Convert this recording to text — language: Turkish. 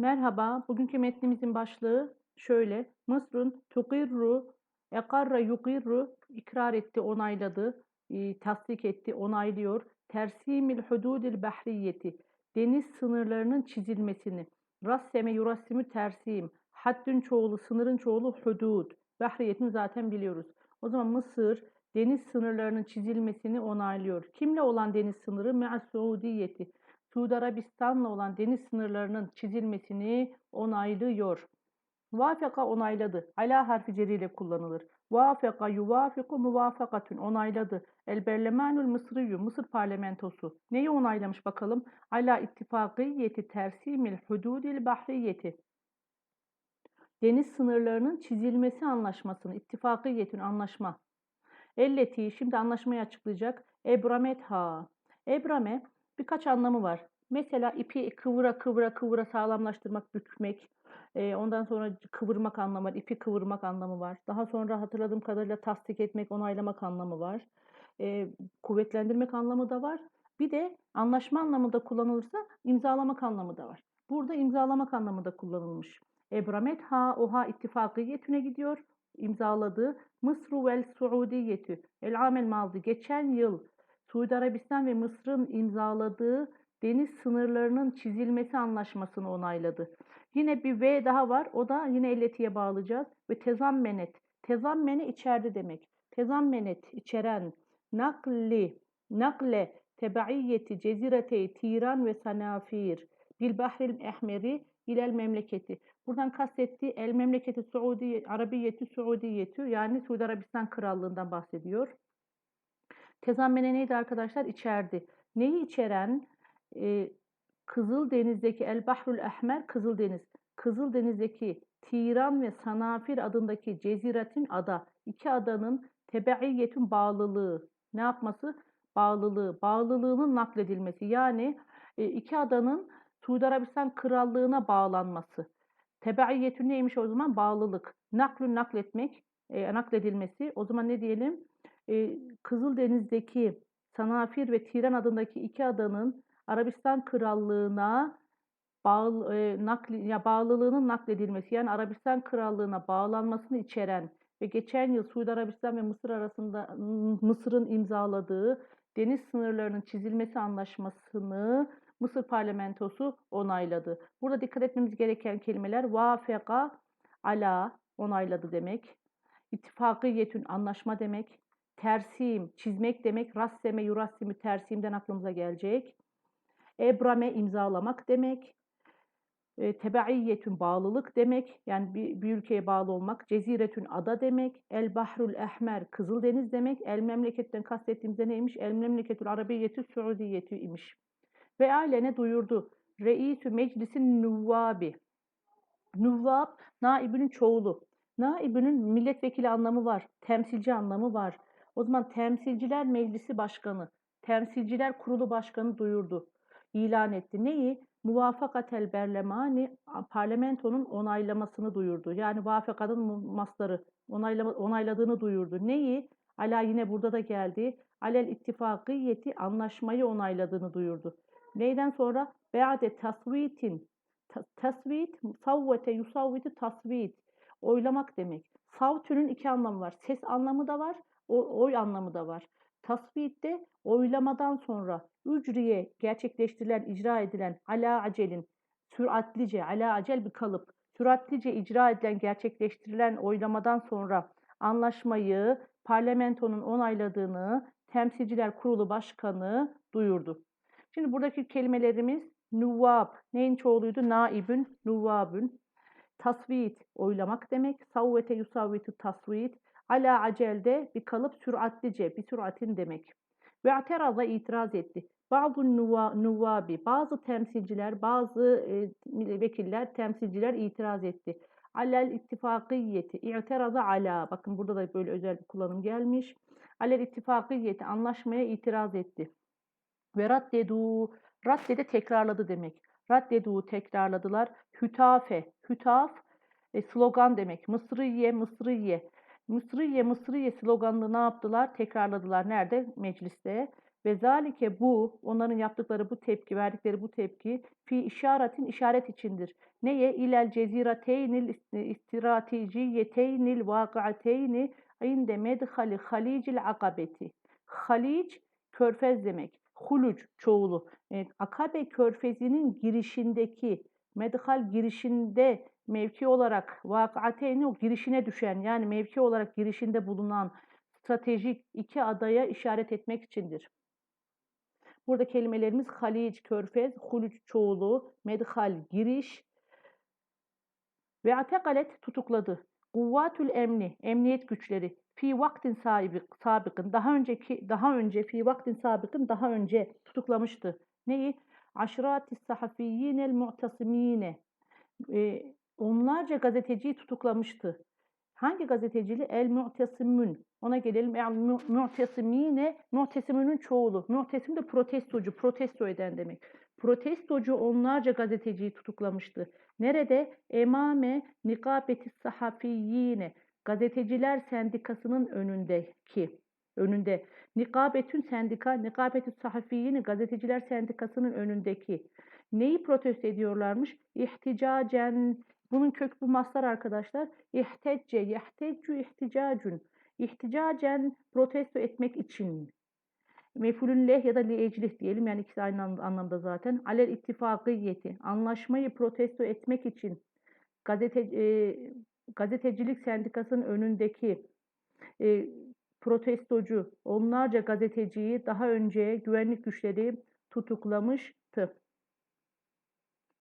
Merhaba, bugünkü metnimizin başlığı şöyle. Mısr'un tukirru, ekarra yukirru, ikrar etti, onayladı, e, tasdik etti, onaylıyor. Tersimil hududil bahriyeti, deniz sınırlarının çizilmesini. Rasseme yurassimu tersim, haddün çoğulu, sınırın çoğulu hudud. Bahriyetini zaten biliyoruz. O zaman Mısır deniz sınırlarının çizilmesini onaylıyor. Kimle olan deniz sınırı? Me'as Suudiyeti. Suudi Arabistan'la olan deniz sınırlarının çizilmesini onaylıyor. Vafaka onayladı. Ala harfi ceriyle kullanılır. Vafaka yuvafiku muvafakatun onayladı. El berlemanul mısriyyu Mısır parlamentosu. Neyi onaylamış bakalım? Ala ittifakiyeti tersimil hududil bahriyeti. Deniz sınırlarının çizilmesi anlaşmasını, ittifakiyetin anlaşma. Elleti şimdi anlaşmayı açıklayacak. Ebramet ha. Ebrame birkaç anlamı var. Mesela ipi kıvıra kıvıra kıvıra sağlamlaştırmak, bükmek. E, ondan sonra kıvırmak anlamı var. ipi kıvırmak anlamı var. Daha sonra hatırladığım kadarıyla tasdik etmek, onaylamak anlamı var. E, kuvvetlendirmek anlamı da var. Bir de anlaşma anlamında kullanılırsa imzalamak anlamı da var. Burada imzalamak anlamında kullanılmış. Ebramet ha oha ittifakiyetüne gidiyor. İmzaladığı Mısru vel Suudiyetü el amel mazi geçen yıl Suudi Arabistan ve Mısır'ın imzaladığı deniz sınırlarının çizilmesi anlaşmasını onayladı. Yine bir V daha var. O da yine elletiye bağlayacağız. Ve tezammenet. Tezammene içerdi demek. Tezammenet içeren nakli nakle tebaiyeti cezirete tiran ve sanafir bil bahril ehmeri ilel memleketi. Buradan kastettiği el memleketi Suudi Arabiyeti Suudiyeti yani Suudi Arabistan Krallığından bahsediyor. Tezammene neydi arkadaşlar? İçerdi. Neyi içeren? Ee, Kızıldeniz'deki El Bahrul Ehmer Kızıldeniz. Kızıldeniz'deki Tiran ve Sanafir adındaki ceziretin ada. iki adanın tebeiyetin bağlılığı. Ne yapması? Bağlılığı. Bağlılığının nakledilmesi. Yani e, iki adanın Suudi Arabistan Krallığına bağlanması. Tebeiyetün neymiş o zaman? Bağlılık. Naklün nakletmek, e, nakledilmesi. O zaman ne diyelim? E, Kızıldeniz'deki Sanafir ve Tiran adındaki iki adanın Arabistan Krallığına bağlı, e, nakli, ya bağlılığının nakledilmesi yani Arabistan Krallığına bağlanmasını içeren ve geçen yıl Suudi Arabistan ve Mısır arasında Mısır'ın imzaladığı deniz sınırlarının çizilmesi anlaşmasını Mısır parlamentosu onayladı. Burada dikkat etmemiz gereken kelimeler vafeka, ala onayladı demek. İttifakiyetün anlaşma demek. Tersim çizmek demek. Rasseme yurassimi tersimden aklımıza gelecek. Ebrame imzalamak demek. E, tebaiyyetün bağlılık demek. Yani bir, bir ülkeye bağlı olmak. Ceziretün ada demek. El bahrul ehmer Kızıldeniz demek. El memleketten kastettiğimizde neymiş? El memleketül arabiyetü suudiyetü imiş. Ve alene duyurdu. Reisü meclisin nuvvabi. Nuvvab, naibinin çoğulu. Naibinin milletvekili anlamı var. Temsilci anlamı var. O zaman temsilciler meclisi başkanı, temsilciler kurulu başkanı duyurdu. ilan etti. Neyi? Muvafakatel berlemani parlamentonun onaylamasını duyurdu. Yani vafakadın masları onaylama, onayladığını duyurdu. Neyi? Ala yine burada da geldi. Alel ittifakiyeti anlaşmayı onayladığını duyurdu. Neyden sonra? Be'ade tasvitin. Tasvit, savvete yusavviti tasvit. Oylamak demek. Savtünün iki anlamı var. Ses anlamı da var, oy anlamı da var. Tasvitte oylamadan sonra ücriye gerçekleştirilen, icra edilen ala acelin, süratlice, ala acel bir kalıp, süratlice icra edilen, gerçekleştirilen oylamadan sonra anlaşmayı parlamentonun onayladığını temsilciler kurulu başkanı duyurdu. Şimdi buradaki kelimelerimiz nuvab, neyin çoğuluydu? Naibün, nuvabün. Tasvit, oylamak demek. Savvete yusavvitu tasvit. Ala acelde bir kalıp süratlice, bir süratin demek. Ve ateraza itiraz etti. Bazı nuvabi, bazı temsilciler, bazı e, temsilciler itiraz etti. Alel ittifakiyeti, i'teraza ala. Bakın burada da böyle özel bir kullanım gelmiş. Alel ittifakiyeti, anlaşmaya itiraz etti. Ve raddedu, raddede tekrarladı demek. Raddedu tekrarladılar. Hütafe, hütaf e, slogan demek. Mısriye, Mısriye. Mısriye, Mısriye sloganını ne yaptılar? Tekrarladılar. Nerede? Mecliste. Ve zalike bu, onların yaptıkları bu tepki, verdikleri bu tepki fi işaretin işaret içindir. Neye? İlel cezirateynil istiratejiyeteynil vakıateyni inde medhali halicil akabeti. Halic, körfez demek. Huluc, çoğulu. Evet, Akabe körfezinin girişindeki, medhal girişinde mevki olarak vakıateyni o girişine düşen yani mevki olarak girişinde bulunan stratejik iki adaya işaret etmek içindir. Burada kelimelerimiz halic, körfez, huluc çoğulu, medhal, giriş ve atekalet tutukladı. Kuvvatül emni, emniyet güçleri fi vaktin sahibi, sabıkın daha önceki daha önce fi vaktin sabıkın daha önce tutuklamıştı. Neyi? Aşrati sahafiyyinel mu'tasimine. Ee, onlarca gazeteciyi tutuklamıştı. Hangi gazetecili? El mu'tesimün. Ona gelelim. El mu- mu'tesimine, mu'tesimünün çoğulu. Mu'tesim de protestocu, protesto eden demek. Protestocu onlarca gazeteciyi tutuklamıştı. Nerede? Emame nikabeti sahafiyyine. Gazeteciler sendikasının önündeki. Önünde. Nikabetün sendika, nikabetü sahafiyyine gazeteciler sendikasının önündeki. Neyi protesto ediyorlarmış? İhticacen. Bunun kök bu maslar arkadaşlar. İhtecce, yehteccu, ihticacun. İhticacen protesto etmek için. Mefulün leh ya da li eclih diyelim. Yani ikisi aynı an- anlamda zaten. Alel ittifakiyeti. Anlaşmayı protesto etmek için. Gazete, e, gazetecilik sendikasının önündeki e, protestocu onlarca gazeteciyi daha önce güvenlik güçleri tutuklamıştı.